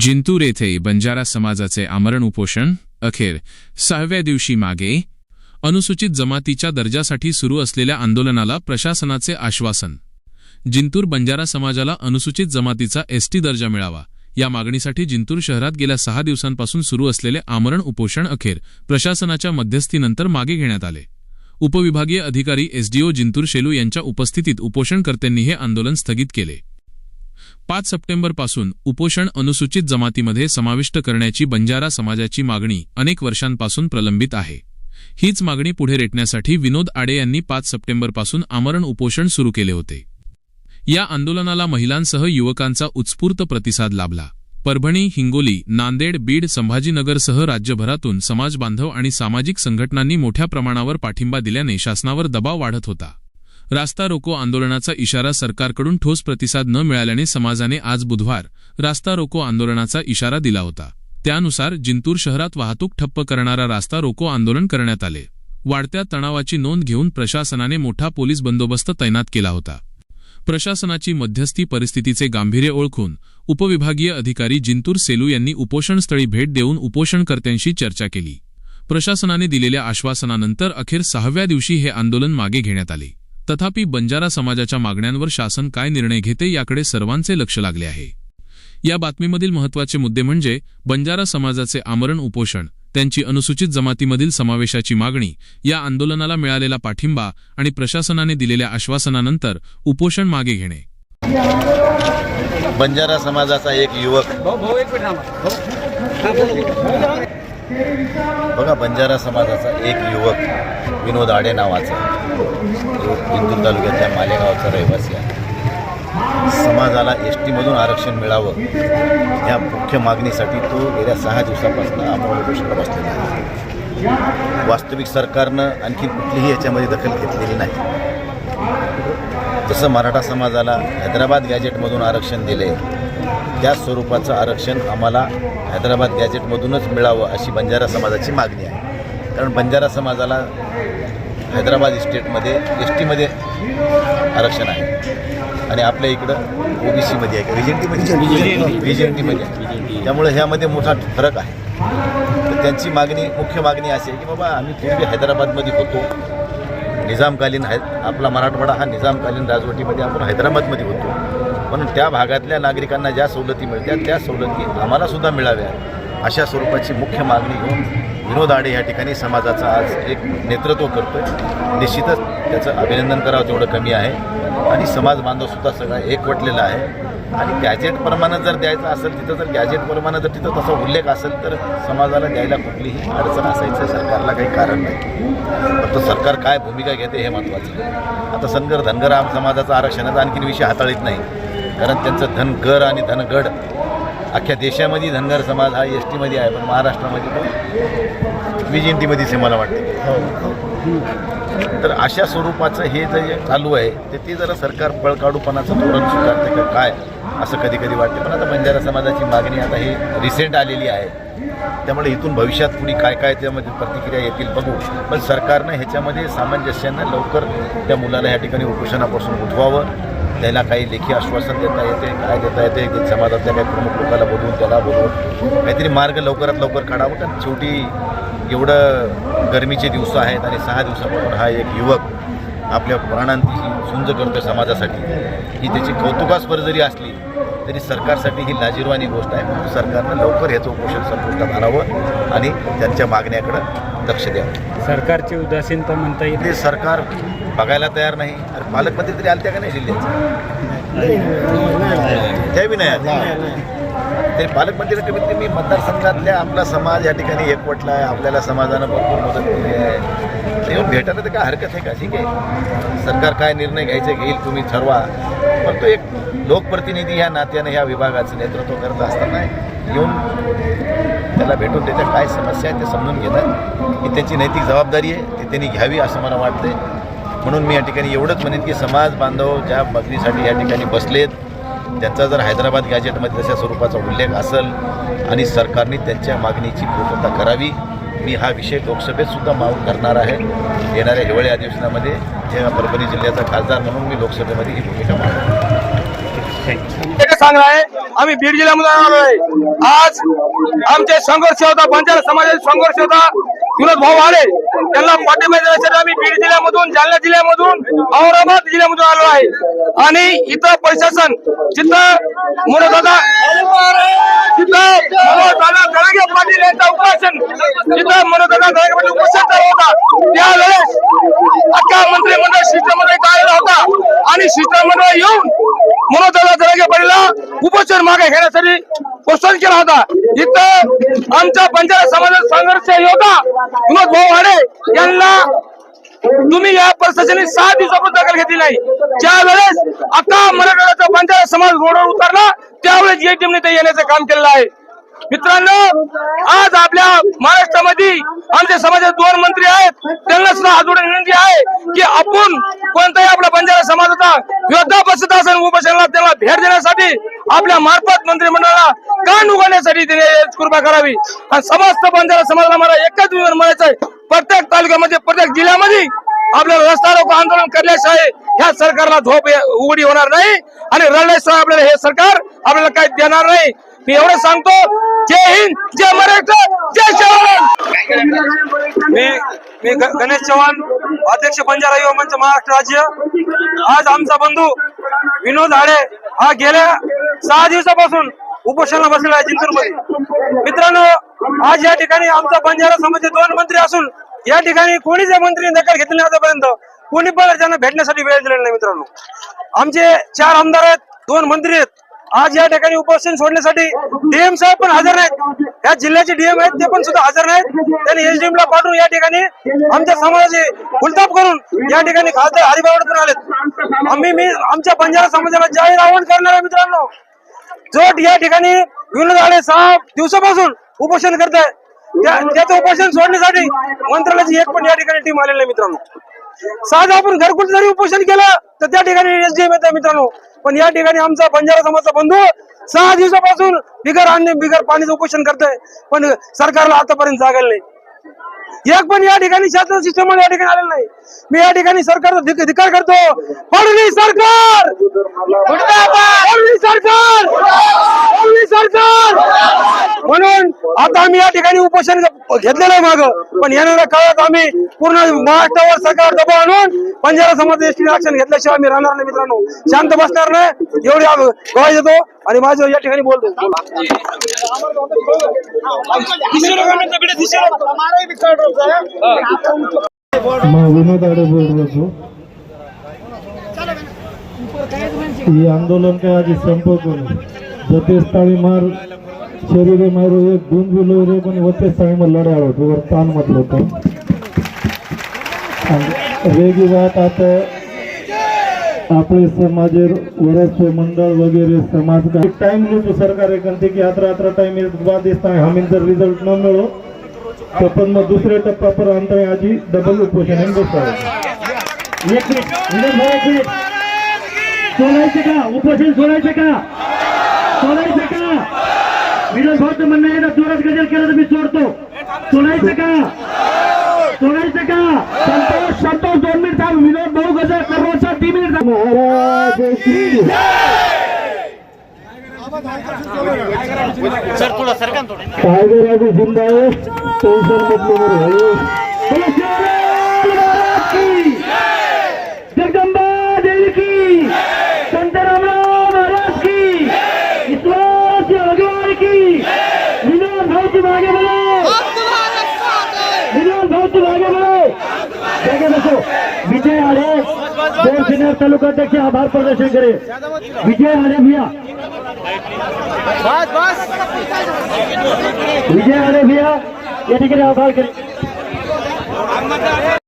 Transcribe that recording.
जिंतूर येथे बंजारा समाजाचे आमरण उपोषण अखेर सहाव्या दिवशी मागे अनुसूचित जमातीच्या दर्जासाठी सुरू असलेल्या आंदोलनाला प्रशासनाचे आश्वासन. जिंतूर बंजारा समाजाला अनुसूचित जमातीचा एसटी दर्जा मिळावा या मागणीसाठी जिंतूर शहरात गेल्या सहा दिवसांपासून सुरू असलेले आमरण उपोषण अखेर प्रशासनाच्या मध्यस्थीनंतर मागे घेण्यात आले. उपविभागीय अधिकारी एसडीओ जिंतूर शेलू यांच्या उपस्थितीत उपोषणकर्त्यांनी हे आंदोलन स्थगित केले. पाच सप्टेंबरपासून उपोषण अनुसूचित जमातीमध्ये समाविष्ट करण्याची बंजारा समाजाची मागणी अनेक वर्षांपासून प्रलंबित आहे. हीच मागणी पुढे रेटण्यासाठी विनोद आडे यांनी पाच सप्टेंबरपासून आमरण उपोषण सुरू केले होते. या आंदोलनाला महिलांसह युवकांचा उत्स्फूर्त प्रतिसाद लाभला. परभणी हिंगोली नांदेड बीड संभाजीनगरसह राज्यभरातून समाजबांधव आणि सामाजिक संघटनांनी मोठ्या प्रमाणावर पाठिंबा दिल्याने शासनावर दबाव वाढत होता. रास्ता रोको आंदोलनाचा इशारा सरकारकडून ठोस प्रतिसाद न मिळाल्याने समाजाने आज बुधवार रास्ता रोको आंदोलनाचा इशारा दिला होता. त्यानुसार जिंतूर शहरात वाहतूक ठप्प करणारा रास्ता रोको आंदोलन करण्यात आले. वाढत्या तणावाची नोंद घेऊन प्रशासनाने मोठा पोलीस बंदोबस्त तैनात केला होता. प्रशासनाची मध्यस्थी परिस्थितीचे गांभीर्य ओळखून उपविभागीय अधिकारी जिंतूर सेलू यांनी उपोषणस्थळी भेट देऊन उपोषणकर्त्यांशी चर्चा केली. प्रशासनाने दिलेल्या आश्वासनानंतर अखेर सहाव्या दिवशी हे आंदोलन मागे घेण्यात आले. तथापि बंजारा समाजाच्या मागण्यांवर शासन काय निर्णय घेते याकडे सर्वांचे लक्ष लागले आहे. या बातमीमधील महत्त्वाचे मुद्दे म्हणजे बंजारा समाजाचे आमरण उपोषण त्यांची अनुसूचित जमातीमधील समावेशाची मागणी या आंदोलनाला मिळालेला पाठिंबा आणि प्रशासनाने दिलेल्या आश्वासनानंतर उपोषण मागे घेणे. बंजारा समाजाचा एक युवक. बघा बंजारा समाजाचा एक युवक विनोद आडे नावाचा. तो तालुक्यातल्या मालेगावचा रहिवासी आहे. समाजाला एस टीमधून आरक्षण मिळावं या मुख्य मागणीसाठी तो गेल्या सहा दिवसापासून आमोल उपोषणाला बसलेला आहे. वास्तविक सरकारनं आणखी कुठलीही याच्यामध्ये दखल घेतलेली नाही. जसं मराठा समाजाला हैदराबाद गॅजेटमधून आरक्षण दिले त्याच स्वरूपाचं आरक्षण आम्हाला हैदराबाद गॅजेटमधूनच मिळावं अशी बंजारा समाजाची मागणी आहे. कारण बंजारा समाजाला हैदराबाद इस्टेटमध्ये एस टीमध्ये आरक्षण आहे. आणि आपल्या इकडं ओबीसीमध्ये आहे व्हिजेंटीमध्ये व्हिजेंटीमध्ये आहे. त्यामुळे ह्यामध्ये मोठा फरक आहे. तर त्यांची मागणी मुख्य मागणी अशी आहे की बाबा आम्ही पूर्वी हैदराबादमध्ये होतो. निजामकालीन है आपला मराठवाडा हा निजामकालीन राजवटीमध्ये आपण हैदराबादमध्ये होतो. म्हणून त्या भागातल्या नागरिकांना ज्या सवलती मिळतात त्या सवलती आम्हाला सुद्धा मिळाव्या. अशा स्वरूपाची मुख्य मागणी घेऊन विनोद आडे या ठिकाणी समाजाचं आज एक नेतृत्व करतो निश्चितच त्याचं अभिनंदन करावं तेवढं कमी आहे. आणि समाज बांधवसुद्धा सगळा एकवटलेला आहे. आणि गॅजेटप्रमाणे जर द्यायचं असेल तिथं जर गॅजेटप्रमाणे जर तिथं तसा उल्लेख असेल तर समाजाला द्यायला कुठलीही अडचण असायचं सरकारला काही कारण नाही. फक्त सरकार काय भूमिका घेते हे महत्त्वाचं आता सनगर धनगर आम समाजाचा आरक्षणाचा आणखीन विषय हाताळीत नाही. कारण त्यांचं धनगर आणि धनगड अख्ख्या देशामध्ये धनगर समाज हा एस टीमध्ये आहे पण महाराष्ट्रामध्ये एन टीमध्येच आहे मला वाटते. तर अशा स्वरूपाचं हे जे चालू आहे ते ते जरा सरकार पळकाडूपणाचं धोरण स्वीकारते का काय असं कधी कधी वाटते. पण आता बंजारा समाजाची मागणी आता ही रिसेंट आलेली आहे. त्यामुळे इथून भविष्यात पुढे काय काय त्यामध्ये प्रतिक्रिया येतील बघू. पण सरकारनं ह्याच्यामध्ये सामंजस्यानं लवकर त्या मुलाला ह्या ठिकाणी उपोषणापासून उठवावं. त्याला काही लेखी आश्वासन देता येते काय देता येते की समाजातल्या काही प्रमुख लोकांना बोलवून त्याला बोलवून काहीतरी मार्ग लवकरात लवकर काढावं. कारण शेवटी एवढं गरमीचे दिवस आहेत आणि सहा दिवसापासून हा एक युवक आपल्या प्राणांची झुंज करतो समाजासाठी. ही त्याची कौतुकास्पर जरी असली तरी सरकारसाठी ही लाजीरवाणी गोष्ट आहे. म्हणून सरकारनं लवकर ह्याचं उपोषण संपुष्टात आणावं आणि त्यांच्या मागण्याकडं लक्ष द्यावं सरकारची उदासीनता म्हणता येईल. ते सरकार बघायला तयार नाही. अरे पालकमंत्री तरी आलत्या का नाही जिल्ह्याचे त्या बी नाही आल्या. तरी पालकमंत्र्यांनी कमीत कमी मतदारसंघातल्या आपला समाज या ठिकाणी एकवटला आहे. आपल्याला समाजानं भरपूर मदत केली आहे. येऊन हो, भेटायला तर काय हरकत आहे का? ठीक आहे. सरकार काय निर्णय घ्यायचे घेईल तुम्ही ठरवा. पण तो एक लोकप्रतिनिधी ह्या नात्यानं ह्या विभागाचं नेतृत्व करत असताना येऊन त्याला भेटून त्याच्या काय समस्या आहेत ते समजून घेतात. ही त्यांची नैतिक जबाबदारी आहे ती त्यांनी घ्यावी असं मला वाटते म्हणून मी या ठिकाणी एवढंच म्हणेन की समाज बांधव ज्या मागणीसाठी या ठिकाणी बसलेत त्यांचा जर हैदराबाद गॅजेटमध्ये तशा स्वरूपाचा उल्लेख असेल आणि सरकारने त्यांच्या मागणीची पूर्तता करावी मी हा विषय लोकसभेत सुद्धा मागून करणार आहे. येणाऱ्या हिवाळी अधिवेशनामध्ये या परभणी जिल्ह्याचा खासदार म्हणून मी लोकसभेमध्ये ही भूमिका मांडणार सांगणार आहे आम्ही बीड जिल्ह्यामधून आलो आहे. आज आमचे संघर्ष होता बंजारा समाजाचे संघर्ष होता. विनोद भाऊ आले त्यांना पाठिंबा देण्यासाठी आम्ही बीड जिल्ह्यामधून जालना जिल्ह्यामधून औरंगाबाद जिल्ह्यामधून आलो आहे. आणि इथं प्रशासन जिथं मनोदादा जरांगे पाटील यांचा उपोषण तिथं मनोदादा जरांगे पाटील उपोषण करत होता त्यावेळेस अख्खा मंत्रिमंडळ शिष्टमंडळ इथं आलेला होता. आणि शिष्टमंडळ येऊन मनोदादा जरांगे पाटीलला उपोषण मागे घेण्यासाठी प्रोत्साहन केला होता. इथं आमच्या बंजारा समाजाचा संघर्ष योद्धा विनोद भाऊ वाडे यांना तुम्ही या प्रशासनाने सहा दिवसापूर्वी दखल घेतली नाही. ज्या वेळेस आता मराठवाड्याचा बंजारा समाज रोडवर उतरला त्यावेळेस एटीएम नेते येण्याचं काम केलेलं आहे. मित्रांनो आज आपल्या महाराष्ट्रामध्ये आमच्या समाजात दोन मंत्री आहेत. त्यांना सुद्धा आज विनंती आहे की आपण कोणताही आपला बंजारा समाजाचा योद्धा बसत असेल उपोषणाला त्याला भेट देण्यासाठी आपल्या मार्फत मंत्रिमंडळाला कान उघडण्यासाठी तिने कृपा करावी. आणि समस्त बंजारा समाजाला मला एकच विवरण म्हणायचं आहे. प्रत्येक तालुक्यामध्ये प्रत्येक जिल्ह्यामध्ये आपल्याला रस्ता रोको आंदोलन करण्याशिवाय ह्या सरकारला झोप उघडी होणार नाही. आणि रडल्याशिवाय आपल्याला हे सरकार आपल्याला काही देणार नाही. मी एवढं सांगतो जय हिंद जय महाराष्ट्र जय चव्हाण मी मी गणेश चव्हाण अध्यक्ष बंजारा युवा मंच महाराष्ट्र राज्य. आज आमचा बंधू विनोद आडे हा गेल्या सहा दिवसापासून उपोषणाला बसलेला आहे जिंतूरमध्ये. मित्रांनो आज या ठिकाणी आमचा बंजारा समाजचे दोन मंत्री असून या ठिकाणी कोणीच या मंत्री दखल घेतली नाही आतापर्यंत. कोणी पण त्यांना भेटण्यासाठी वेळ दिलेला नाही मित्रांनो. आमचे चार आमदार आहेत दोन मंत्री आहेत. आज या ठिकाणी उपोषण सोडण्यासाठी डीएम साहेब पण हजर नाहीत. या जिल्ह्याचे डीएम आहेत ते पण सुद्धा हजर नाहीत. त्यांनी एसडीएम ला पाठवून या ठिकाणी आमच्या समाजाचे उलताप करून या ठिकाणी खासदार हरिभावडकर आलेत. आम्ही मी आमच्या बंजारा समाजाला जाहीर आवाहन करणार आहे मित्रांनो. जो या ठिकाणी विनोद आले सहा दिवसापासून उपोषण करत आहे त्याचं उपोषण सोडण्यासाठी मंत्रालयाची एक पण या ठिकाणी टीम आलेली आहे मित्रांनो. साधं आपण घरकुल जरी उपोषण केलं तर त्या ठिकाणी एसडीएम येत आहे मित्रांनो. पण या ठिकाणी आमचा बंजारा समाजचा बंधू सहा दिवसापासून बिगर अन्य बिगर पाणीचं उपोषण करतोय. पण सरकारला आतापर्यंत जागायला नाही. एक पण या ठिकाणी शासन सिस्टम या ठिकाणी आलेलं नाही. मी या ठिकाणी सरकारचा धिकार करतो. फडणवीस सरकार! सरकार! बोलावली सरकार! म्हणून आता आम्ही या ठिकाणी उपोषण घेतलेलं आहे माग. पण येणाऱ्या काळात आम्ही पूर्ण महाराष्ट्रावर सरकार दबाव आणून पंजाब समाज एसटी आरक्षण घेतल्याशिवाय आम्ही राहणार नाही मित्रांनो. शांत बसणार नाही. एवढी गवाही देतो आणि माझं या ठिकाणी बोलतो. आंदोलन का आज संपर्क जतेश ताळी मार शरीरे मारो एक गुण बिलो रे पण वतेश ताळी मार लढा आवडत वर ताण म्हटलं होतं. वेगळी वाट आता आपले समाज वरस्व मंडळ वगैरे समाज का टाइम लेतो सरकार एखादी की आत्र आत्र टाइम बाद दिसता हमीन जर रिझल्ट न मिळो तर पण मग दुसऱ्या टप्पा पर अंतर आजी डबल उपोषण बसता सोडायचे का? उपोषण सोडायचे का? सोडायचं का विनोद भाऊचं म्हणणं आहे ना जोरात गजल केलं तर मी सोडतो. सोडायचं का सोडायचं का संतोष संतोष दोन मिनिट थांब. विनोद भाऊ गजल सर्वोच्च तीन मिनिट थांब. महाराज की टायगर आधी जिंदा आहे टेन्शन मधलं बरं बोलो शिवराय महाराज की जगदंबा देवी की संत रामराव महाराज की विश्वास भगवान की विनोद भाऊची मागे बोलो विनोद भाऊची मागे बोलो जागे बसो विजय आडे दोन तालुका अध्यक्ष आभार प्रदर्शन करे विजय आले भैया. विजय आले भैया. या ठिकाणी आभार करे